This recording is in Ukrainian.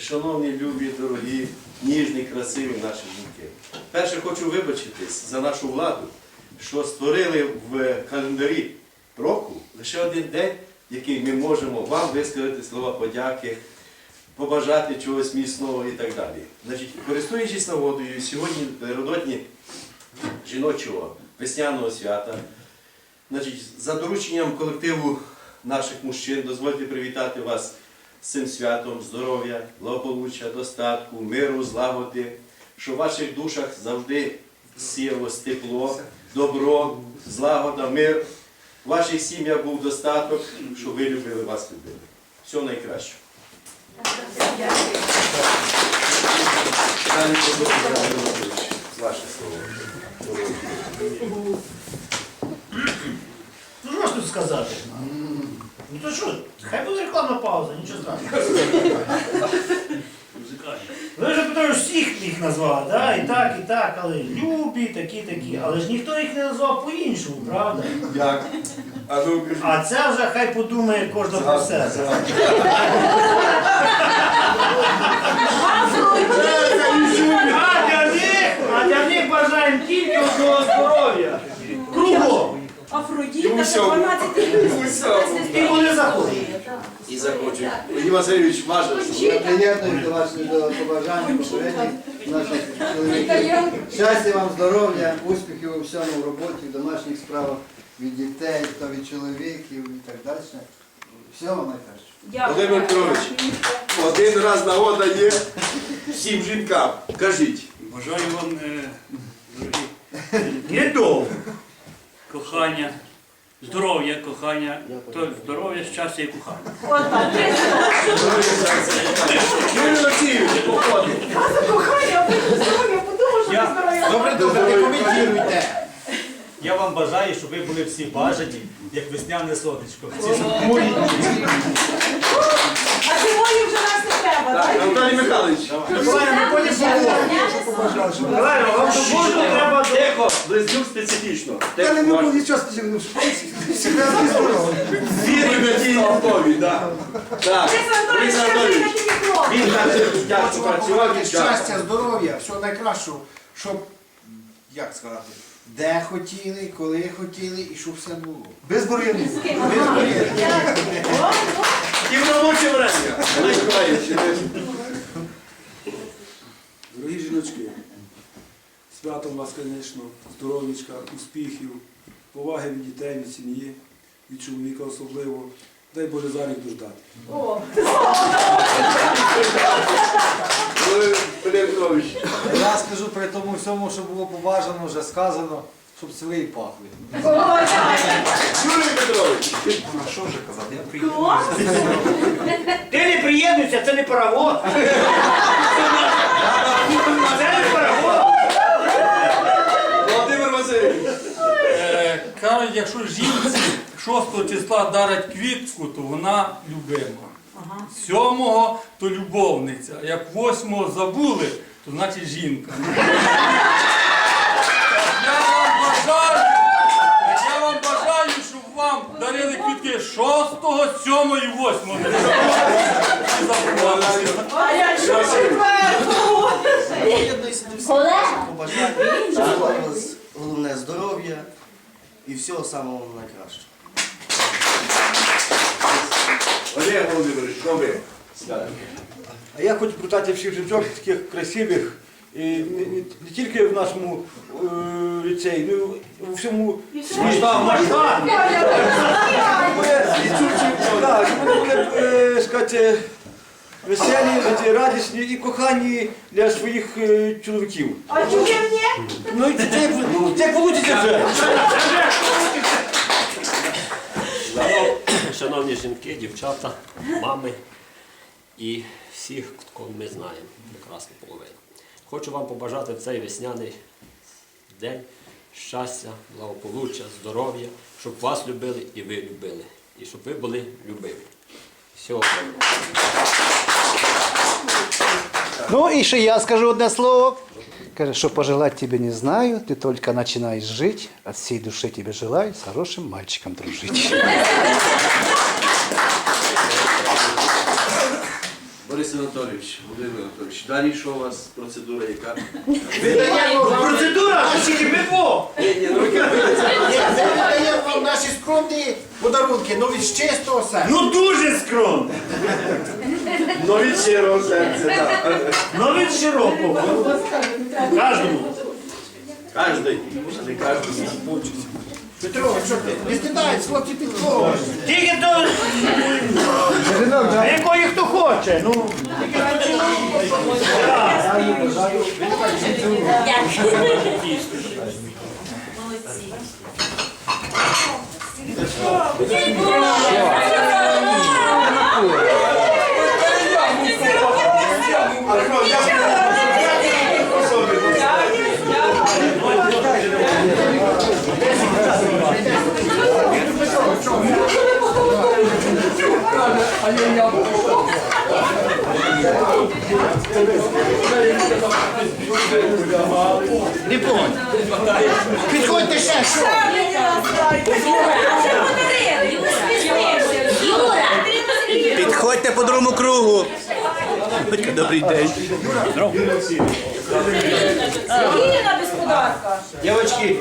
шановні, любі, дорогі, ніжні, красиві наші жінки. Перше хочу вибачитись за нашу владу, що створили в календарі року лише один день, який ми можемо вам висказати слова подяки, побажати чогось міцного і так далі. Значить, користуючись нагодою, сьогодні напередодні жіночого весняного свята, значить, за дорученням колективу наших мужчин, дозвольте привітати вас з цим святом, здоров'я, благополуччя, достатку, миру, злагоди, що в ваших душах завжди сіялось тепло, добро, злагода, мир. В ваших сім'ях був достаток, щоб ви любили вас любили. Всього найкращого. Ваше. Ну що тут сказати? Ну то що, хай буде рекламна пауза, нічого страшного. Ви вже Петрович всіх їх назвав, да? і так, і так, але любі, такі, такі. Але ж ніхто їх не назвав по-іншому, правда? Як? А ну кажіть. А це вже хай подумає кожна про себе. А для них, а для них бажаємо тільки одного здоров'я. Кругом. Афродіта це 12 років. І вони заходять. І захочуть. Ігор Васильович, ваше слово. До ваших до побажань попередніх наших чоловіків. Щастя вам, здоров'я, успіхів у всьому в роботі, в домашніх справах від дітей, то від чоловіків і так далі. Всього найкращого. Володимир Петрович, один раз нагода є всім жінкам. Кажіть. Бажаю вам, е, дорогі, Недовго. Кохання, здоров'я, кохання, то здоров'я, щастя і кохання. Юрій Олексійович, походить. кохання, а потім здоров'я, подумав, що Я- здоров'я. Добре, добре, не коментуйте. Я вам бажаю, щоб ви були всі бажані, як весняне сонечко. Всі А зимою вже нас не треба, Так? Анатолій Михайлович. Вам треба. Тихо, близнюк специфічно. Я не можу нічого сподівати, в шпиці. Всі здорові. Вірні готові, так. Так, Борис Анатолійович, він так тяжко працював щастя, здоров'я, всього найкращого, щоб, як сказати, де хотіли, коли хотіли і щоб все було. Без бур'янів. О, ну, І в робоче время. Миколаївич, ви- Дорогі жіночки, святом вас, звісно, здоров'ячка, успіхів, поваги від дітей, від сім'ї, від чоловіка особливо. Дай Боже зарік дождати. о. Я скажу при тому всьому, що було побажано, вже сказано, щоб свої пахли. Юрій Петрович. що вже Клас. Ти не приєднуйся, це не паровоз. Кажуть, якщо жінці 6 числа дарять квітку, то вона любима. 7 то любовниця. Як 8 забули, то значить жінка. Я вам бажаю, я вам бажаю, щоб вам дарили квітки 6, 7 і 8. Не. А я що четвертого? Головне здоров'я і всього самого найкращого. Олег Володимирович, що ви скажете? А я хочу питати всіх жінок таких красивих, і не, не, не тільки в нашому е, ліцеї, ну у всьому світі. Масштаб. Так, щоб вони були, е, сказати, веселі, знаєте, радісні і кохані для своїх е, чоловіків. А чого мені? Ну і це, це, ну, це вийде вже. Шановні жінки, дівчата, мами і всіх, кого ми знаємо, прекрасну половину. Хочу вам побажати в цей весняний день щастя, благополуччя, здоров'я, щоб вас любили і ви любили. І щоб ви були любимі. Всього доброго. Ну и еще я скажу одно слово. Скажи, что пожелать тебе не знаю, ты только начинаешь жить. От всей души тебе желаю с хорошим мальчиком дружить. Борис Анатолійович, Володимир Анатолійович, далі що у вас процедура яка? Процедура, а пиво. Ні, Ми віддаємо вам наші скромні подарунки, ну від чистого серця. Ну дуже скромно. Ну від щирого серця, так. Ну від широкого. Кожному. Кожний, не кожному. Петро, що ти? Не стидають, хлопці підходять. Тільки то, якої хто хоче. Ну, Не понял. Підходьте ще? Підходьте по другому кругу. Дядька, добрий день. Сергійна господарка. Дівчатки.